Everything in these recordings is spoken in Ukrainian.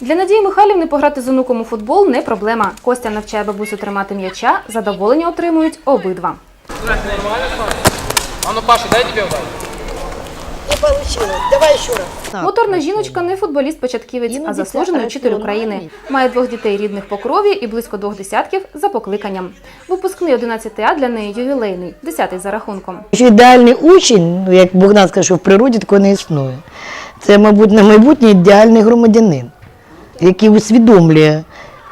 Для Надії Михайлівни пограти з онуком у футбол не проблема. Костя навчає бабусю тримати м'яча, задоволення отримують обидва. А ну, Паша, дай тебе удар. Не получилось. Давай еще раз. Моторна жіночка не футболіст-початківець, а заслужений учитель України. Має двох дітей рідних по крові і близько двох десятків за покликанням. Випускний 11 А для неї ювілейний, 10 за рахунком. Ідеальний учень, ну як Богдан сказав, що в природі такого не існує. Це, мабуть, на майбутнє ідеальний громадянин, який усвідомлює.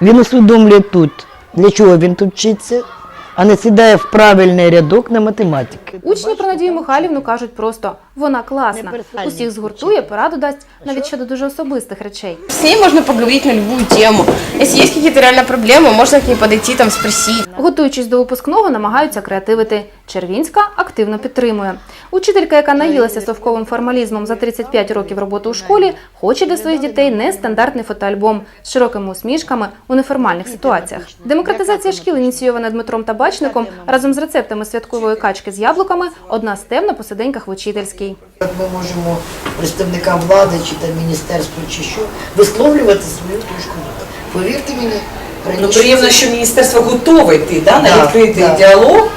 Він усвідомлює тут, для чого він тут вчиться, а не сідає в правильний рядок на математики. Учні про Надію Михайлівну кажуть просто вона класна. Усіх згуртує, пораду дасть навіть щодо дуже особистих речей. С ней можно поговорить на любую тему. Если есть какие-то реально проблемы, можно к ней подойти, там, спросить. Готуючись до випускного, намагаються креативити. Червінська активно підтримує. Учителька, яка наїлася совковим формалізмом за 35 років роботи у школі, хоче для своїх дітей нестандартний фотоальбом з широкими усмішками у неформальних ситуаціях. Демократизація шкіл, ініційована Дмитром Табачником, разом з рецептами святкової качки з яблуками, одна з тем на посиденьках в учительській. Як ми можемо представникам влади чи там міністерства чи що висловлювати свою точку. Повірте мені, Ну, приємно, що міністерство готове йти да, на Да, відкритий да. діалог.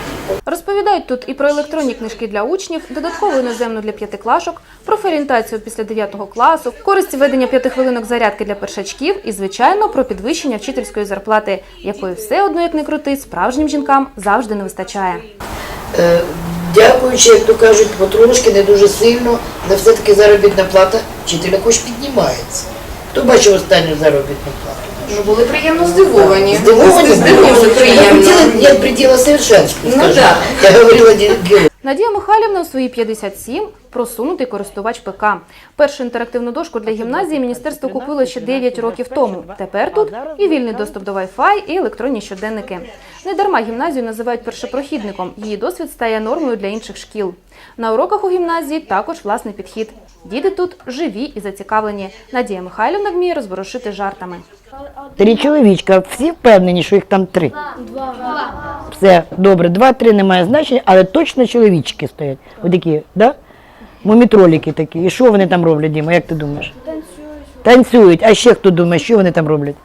Розповідають тут і про електронні книжки для учнів, додаткову іноземну для п'ятиклашок, профорієнтацію після 9 класу, користь ведення п'ятихвилинок зарядки для першачків і, звичайно, про підвищення вчительської зарплати, якої все одно, як не крути, справжнім жінкам завжди не вистачає. Е, Дякуючи, як то кажуть, потрошки, не дуже сильно, але все-таки заробітна плата вчителя хоч піднімається. Хто бачив останню заробітну плату? Ну, були приємно здивовані. Здивовані, Здивовані, приємно. Я хотіла предела Ну да. Я говорила Надія Михайлівна у свої 57 просунутий користувач ПК. Першу інтерактивну дошку для гімназії міністерство купило ще 9 років тому. Тепер тут і вільний доступ до Wi-Fi, і електронні щоденники. Не дарма гімназію називають першопрохідником. Її досвід стає нормою для інших шкіл. На уроках у гімназії також власний підхід. Діти тут живі і зацікавлені. Надія Михайлівна вміє розворушити жартами. Три чоловічка, всі впевнені, що їх там три. Два. Все, добре, два-три немає значення, але точно чоловічки стоять. Отакі, да? Мумітроліки такі. І що вони там роблять, Діма, як ти думаєш? Танцюють. Танцюють. А ще хто думає, що вони там роблять?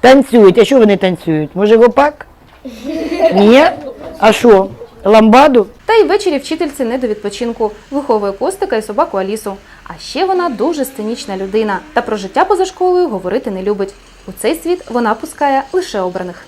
Танцюють. А що вони танцюють? Може, гопак? Ні? А що? Ламбаду? Та й ввечері вчительці не до відпочинку. Виховує Костика і собаку Алісу. А ще вона дуже сценічна людина. Та про життя поза школою говорити не любить. У цей світ вона пускає лише обраних.